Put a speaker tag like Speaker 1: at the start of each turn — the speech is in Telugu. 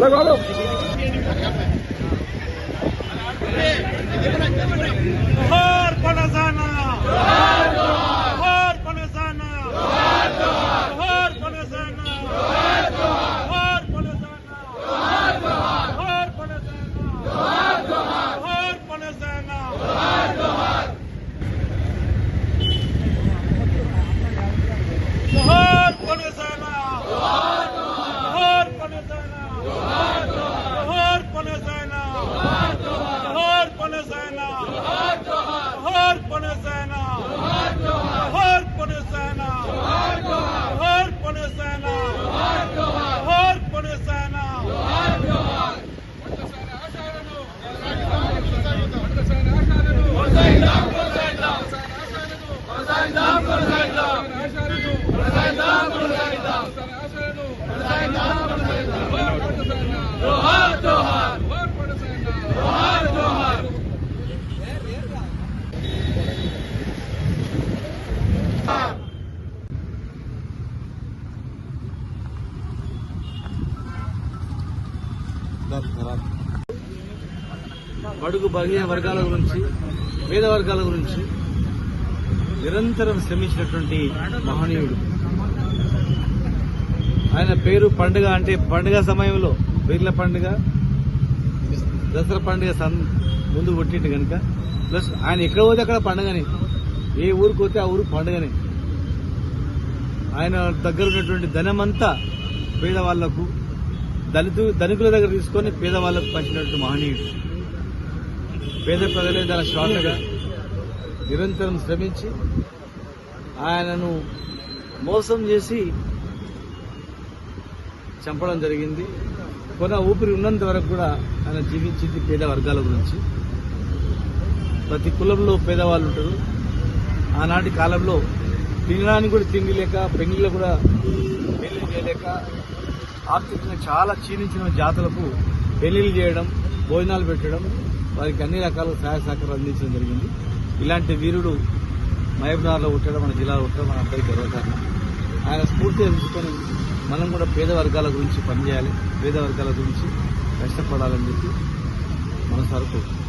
Speaker 1: लगा लो
Speaker 2: బడుగు బలహీన వర్గాల గురించి పేద వర్గాల గురించి నిరంతరం శ్రమించినటువంటి మహనీయుడు. ఆయన పేరు పండుగ అంటే పండుగ సమయంలో పీర్ల పండుగ దసరా పండుగ ముందు కొట్టిండు కనుక ప్లస్ ఆయన ఎక్కడ పోతే అక్కడ పండుగనే. ఏ ఊరికి పోతే ఆ ఊరు పండుగనే. ఆయన దగ్గర ఉన్నటువంటి ధనమంతా పేదవాళ్ళకు దళితు ధనికుల దగ్గర తీసుకొని పేదవాళ్ళకు పంచినటువంటి మహనీయుడు. పేద ప్రజలే దాని శ్వాసగా నిరంతరం శ్రమించి ఆయనను మోసం చేసి చంపడం జరిగింది. కొన ఊపిరి ఉన్నంత వరకు కూడా ఆయన జీవించింది పేద వర్గాల గురించి. ప్రతి కులంలో పేదవాళ్ళు ఉంటారు. ఆనాటి కాలంలో తినడానికి కూడా తిండి లేక పెళ్ళిలో కూడా పెళ్ళి చేయలేక ఆర్థికంగా చాలా క్షీణించిన జాతులకు పెళ్ళిళ్ళు చేయడం భోజనాలు పెట్టడం వారికి అన్ని రకాల సహాయ సహకారం అందించడం జరిగింది. ఇలాంటి వీరుడు మహబూబ్నగర్లో ఉంటాడు మన జిల్లాలో ఉంటాడు మన అందరికీ గర్వకారణం. ఆయన స్ఫూర్తిగా తీసుకొని మనం కూడా పేద వర్గాల గురించి పనిచేయాలి పేద వర్గాల గురించి కష్టపడాలని చెప్పి మనసారి కోరుకుంటున్నాం.